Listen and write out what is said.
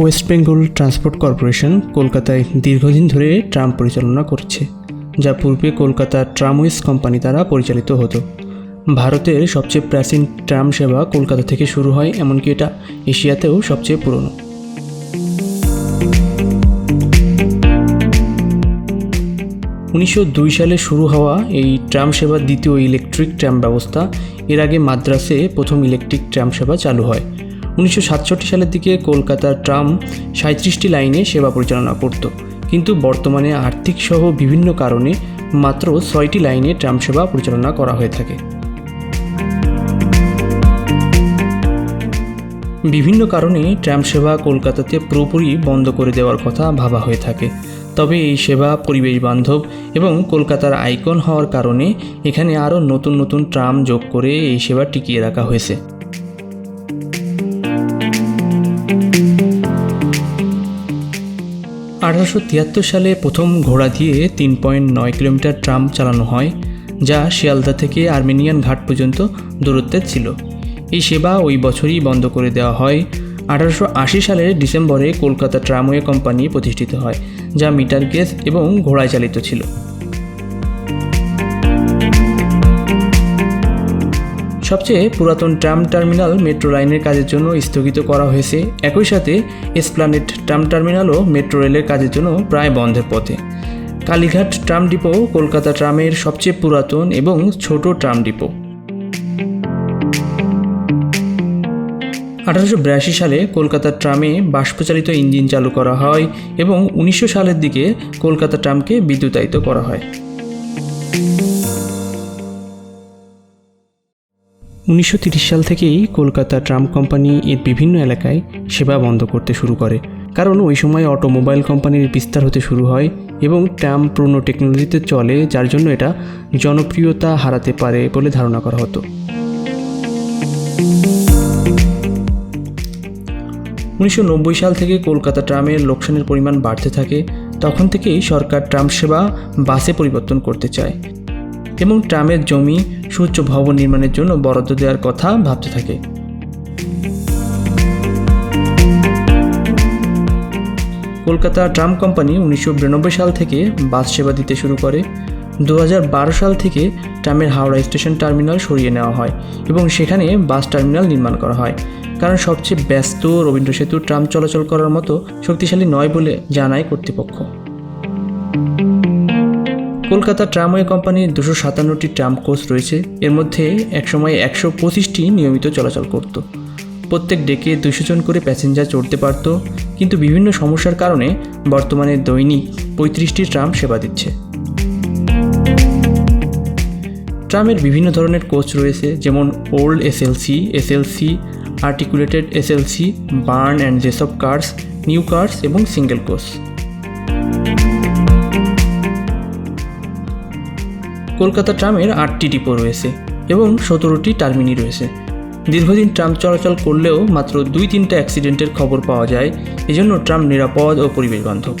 West Bengal transport corporation কলকাতায় দীর্ঘদিন ধরে ট্রাম পরিচালনা করছে, যা পূর্বে কলকাতা ট্রামওয়েজ কোম্পানি দ্বারা পরিচালিত হতো। ভারতের সবচেয়ে প্রাচীন ট্রাম সেবা কলকাতা থেকে শুরু হয়, এমনকি এটা এশিয়াতেও সবচেয়ে পুরনো। উনিশশো দুই সালে শুরু হওয়া এই ট্রাম সেবার দ্বিতীয় ইলেকট্রিক ট্রাম ব্যবস্থা, এর আগে মাদ্রাসে প্রথম ইলেকট্রিক ট্রাম সেবা চালু হয়। উনিশশো সাতষট্টি সালের দিকে কলকাতার ট্রাম সাঁত্রিশটি লাইনে সেবা পরিচালনা করত। কিন্তু বর্তমানে আর্থিক সহ বিভিন্ন কারণে মাত্র ছয়টি লাইনে ট্রাম সেবা পরিচালনা করা হয়ে থাকে। বিভিন্ন কারণে ট্রাম সেবা কলকাতাতে পুরোপুরি বন্ধ করে দেওয়ার কথা ভাবা হয়ে থাকে। তবে এই সেবা পরিবেশ বান্ধব এবং কলকাতার আইকন হওয়ার কারণে এখানে আরও নতুন নতুন ট্রাম যোগ করে এই সেবা টিকিয়ে রাখা হয়েছে। আঠারোশো তিয়াত্তর সালে প্রথম ঘোড়া দিয়ে তিন পয়েন্ট নয় কিলোমিটার ট্রাম চালানো হয়, যা শিয়ালদা থেকে আর্মেনিয়ান ঘাট পর্যন্ত দূরত্বের ছিল। এই সেবা ওই বছরই বন্ধ করে দেওয়া হয়। আঠারোশো আশি সালের ডিসেম্বরে কলকাতা ট্রামওয়ে কোম্পানি প্রতিষ্ঠিত হয়, যা মিটার গেজ এবং ঘোড়ায় চালিত ছিল। সবচেয়ে পুরাতন ট্রাম টার্মিনাল মেট্রো লাইনের কাজের জন্য স্থগিত করা হয়েছে। একই সাথে এসপ্লানেট ট্রাম টার্মিনালও মেট্রো রেলের কাজের জন্য প্রায় বন্ধের পথে। কালীঘাট ট্রাম ডিপো কলকাতা ট্রামের সবচেয়ে পুরাতন এবং ছোট ট্রাম ডিপো। আঠারোশো বিরাশি সালে কলকাতা ট্রামে বাষ্পচালিত ইঞ্জিন চালু করা হয় এবং উনিশশো সালের দিকে কলকাতা ট্রামকে বিদ্যুতায়িত করা হয়। উনিশশো সাল থেকেই কলকাতা ট্রাম কোম্পানি এর বিভিন্ন এলাকায় সেবা বন্ধ করতে শুরু করে। কারণ ওই সময় অটোমোবাইল কোম্পানির বিস্তার হতে শুরু হয় এবং ট্রাম পুরনো টেকনোলজিতে চলে, যার জন্য এটা জনপ্রিয়তা হারাতে পারে বলে ধারণা করা হতো। উনিশশো নব্বই সাল থেকে কলকাতা ট্রামের লোকসানের পরিমাণ বাড়তে থাকে, তখন থেকেই সরকার ট্রাম সেবা বাসে পরিবর্তন করতে চায় এবং ট্রামের জমি সুউচ্চ ভবন নির্মাণের জন্য বরাদ্দ দেওয়ার কথা ভাবতে থাকে। কলকাতা ট্রাম কোম্পানি উনিশশো বিরানব্বই সাল থেকে বাস সেবা দিতে শুরু করে। দু হাজার বারো সাল থেকে ট্রামের হাওড়া স্টেশন টার্মিনাল সরিয়ে নেওয়া হয় এবং সেখানে বাস টার্মিনাল নির্মাণ করা হয়। কারণ সবচেয়ে ব্যস্ত রবীন্দ্র সেতু ট্রাম চলাচল করার মতো শক্তিশালী নয় বলে জানায় কর্তৃপক্ষ। কলকাতা ট্রামওয়ে কোম্পানির দুশো সাতান্নটি ট্রাম কোচ রয়েছে। এর মধ্যে একসময় একশো পঁচিশটি নিয়মিত চলাচল করত। প্রত্যেক ডেকে দুশো জন করে প্যাসেঞ্জার চড়তে পারত। কিন্তু বিভিন্ন সমস্যার কারণে বর্তমানে দৈনিক পঁয়ত্রিশটি ট্রাম সেবা দিচ্ছে। ট্রামের বিভিন্ন ধরনের কোচ রয়েছে, যেমন old SLC SLC, articulated SLC, Burn and Jessop cars, new cars এবং সিঙ্গেল কোচ। কলকাতা ট্রামের আটটি ডিপো রয়েছে এবং সতেরোটি টার্মিনি রয়েছে। দীর্ঘদিন ট্রাম চলাচল করলেও মাত্র দুই তিনটা অ্যাক্সিডেন্টের খবর পাওয়া যায়। এজন্য ট্রাম নিরাপদ ও পরিবেশ বান্ধব